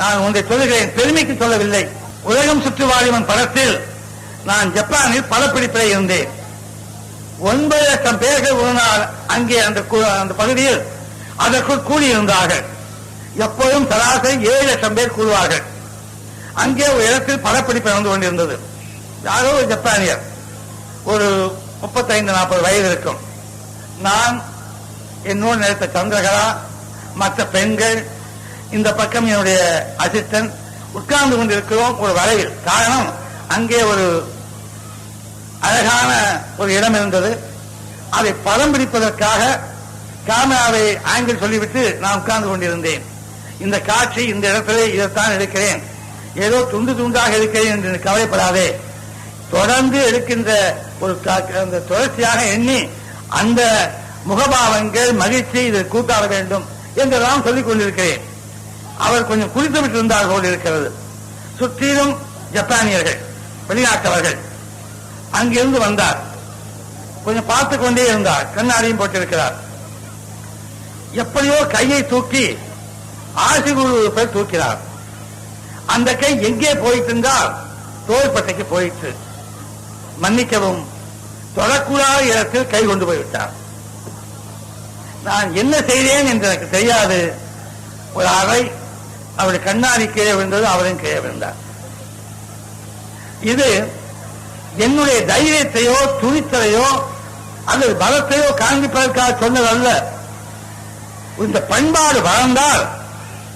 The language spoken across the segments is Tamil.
நான் ஒன்றை சொல்லுகிறேன் பெருமைக்கு சொல்லவில்லை. உலகம் சுற்றி படத்தில் நான் ஜப்பானில் படப்பிடிப்பில் இருந்தேன். ஒன்பது லட்சம் பேர்கள் ஒரு நாள் அங்கே அந்த அந்த பகுதியில் அதற்குள் கூடியிருந்தார்கள். எப்போதும் சராசரி ஏழு லட்சம் பேர் கூடுவார்கள். அங்கே ஒரு இடத்தில் படப்பிடிப்பு நடந்து கொண்டிருந்தது. யாரோ ஒரு ஜப்பானியர் ஒரு முப்பத்தைந்து நாற்பது வயது இருக்கும். நான் என்னோடு நினைத்த சந்திரகலா மற்ற பெண்கள் இந்த பக்கம் என்னுடைய அசிஸ்டன்ட் உட்கார்ந்து கொண்டிருக்கிறோம் ஒரு வரையில் காரணம் அங்கே ஒரு அழகான ஒரு இடம் இருந்தது. அதை படம் பிடிப்பதற்காக கேமராவை ஆங்கிள் சொல்லிவிட்டு நான் உட்கார்ந்து கொண்டிருந்தேன். இந்த காட்சி இந்த இடத்திலே இதைத்தான் எடுக்கிறேன். ஏதோ துண்டு துண்டாக இருக்கிறேன் என்று கவலைப்படாதே. தொடர்ந்து எடுக்கின்ற ஒரு அந்த தொடர்ச்சியாக எண்ணி அந்த முகபாவங்கள் மகிழ்ச்சி இதை கூட்டாட வேண்டும் என்றெல்லாம் சொல்லிக் கொண்டிருக்கிறேன். அவர் கொஞ்சம் குறித்துவிட்டு இருந்தார் போல் இருக்கிறது. சுற்றிலும் ஜப்பானியர்கள் வெளிநாட்டவர்கள் அங்கிருந்து வந்தார். கொஞ்சம் பார்த்து கொண்டே இருந்தார். கண்ணாடியும் போட்டிருக்கிறார். எப்படியோ கையை தூக்கி ஆசி குழு பேர் தூக்கினார். அந்த கை எங்கே போயிட்டு இருந்தால் தோள்பட்டைக்கு போயிட்டு மன்னிக்கவும் தொடக்கூடாத இடத்தில் கை கொண்டு போய்விட்டார். நான் என்ன செய்தேன் என்று எனக்கு தெரியாது. ஒரு அறை அவருடைய கண்ணாடி கீழே விழுந்தது அவரும் கீழே விழுந்தார். இது என்னுடைய தைரியத்தையோ துணிச்சலையோ அல்லது பலத்தையோ காண்பிப்பதற்காக சொன்னதல்ல இந்த பண்பாடு வளர்ந்தால்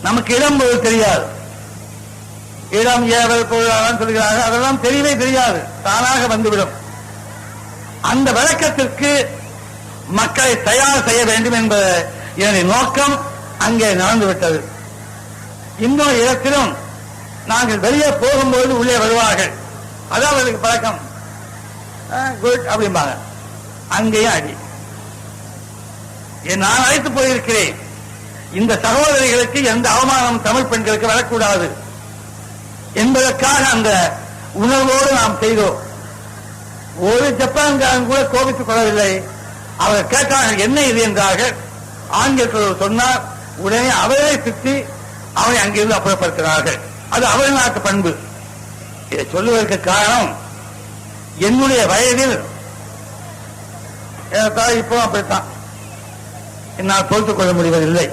நமக்கு இடம் போது தெரியாது. இடம் ஏவல் பொருளாதாரம் சொல்கிறார்கள் அதெல்லாம் தெரியவே தெரியாது. தானாக வந்துவிடும். அந்த விளக்கத்திற்கு மக்களை தயார் செய்ய வேண்டும் என்பது என்னுடைய நோக்கம். அங்கே நடந்துவிட்டது. இன்னொரு இடத்திலும் நாங்கள் வெளியே போகும்போது உள்ளே வருவார்கள். அதான் அவர்களுக்கு பழக்கம். குட் அப்படிம்பாங்க. அங்கேயும் அடி. நான் அழைத்து போயிருக்கிறேன். இந்த சகோதரிகளுக்கு எந்த அவமானம் தமிழ் பெண்களுக்கு வரக்கூடாது. என்பதற்காக அந்த உணர்வோடு நாம் செய்தோம். ஒரு ஜப்பான்காரன் கூட கோபித்துக் கொள்ளவில்லை. அவர் கேட்டார்கள் என்ன இது? என்றார்கள். ஆங்கிலத்தில் சொன்னார். உடனே அவரே சுற்றி அவனை அங்கிருந்து அப்புறப்படுத்துகிறார்கள் அது அவர்கள் நாட்டு பண்பு. இதை சொல்லுவதற்கு காரணம் என்னுடைய வயதில் ஏறத்தாழ இப்போ அப்படித்தான். என்னால் பொறுத்துக் கொள்ள முடிவதில்லை.